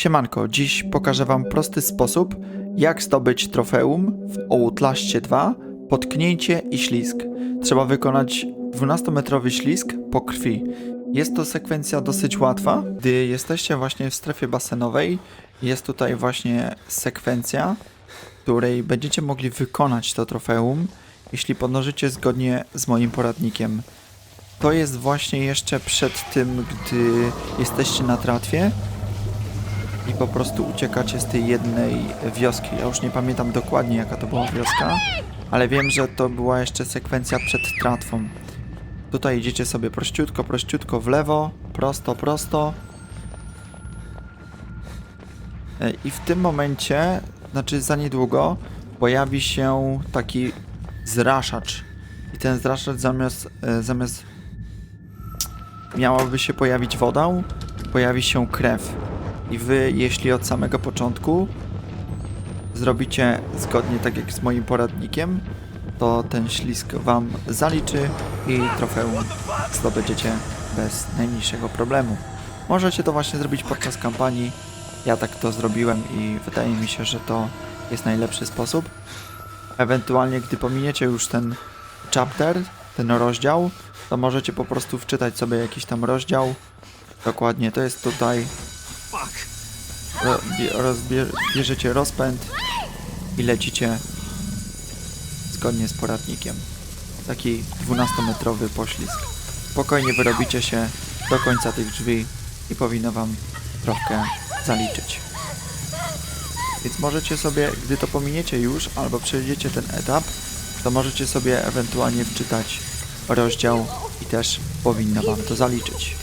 Siemanko, dziś pokażę Wam prosty sposób, jak zdobyć trofeum w Outlaście 2 Potknięcie i ślizg. Trzeba wykonać 12-metrowy ślizg po krwi. Jest to sekwencja dosyć łatwa, gdy jesteście właśnie w strefie basenowej. Jest tutaj właśnie sekwencja, w której będziecie mogli wykonać to trofeum, jeśli podążycie zgodnie z moim poradnikiem. To jest właśnie jeszcze przed tym, gdy jesteście na tratwie i po prostu uciekacie z tej jednej wioski. Ja już nie pamiętam dokładnie jaka to była wioska, ale wiem, że to była jeszcze sekwencja przed tratwą. Tutaj idziecie sobie prościutko, prościutko w lewo, prosto, prosto. E, I w tym momencie, znaczy za niedługo, pojawi się taki zraszacz. I ten zraszacz zamiast, e, zamiast miałaby się pojawić woda, pojawi się krew. I wy, jeśli od samego początku zrobicie zgodnie tak jak z moim poradnikiem, to ten ślisk wam zaliczy i trofeum zdobędziecie bez najmniejszego problemu. Możecie to właśnie zrobić podczas kampanii. Ja tak to zrobiłem i wydaje mi się, że to jest najlepszy sposób. Ewentualnie, gdy pominiecie już ten chapter, ten rozdział, to możecie po prostu wczytać sobie jakiś tam rozdział. Dokładnie, to jest tutaj Ro- bie- rozbie- bierzecie rozpęd i lecicie zgodnie z poradnikiem. Taki 12-metrowy poślizg. Spokojnie wyrobicie się do końca tych drzwi i powinno wam trochę zaliczyć. Więc możecie sobie, gdy to pominiecie już, albo przejdziecie ten etap, to możecie sobie ewentualnie wczytać rozdział i też powinno wam to zaliczyć.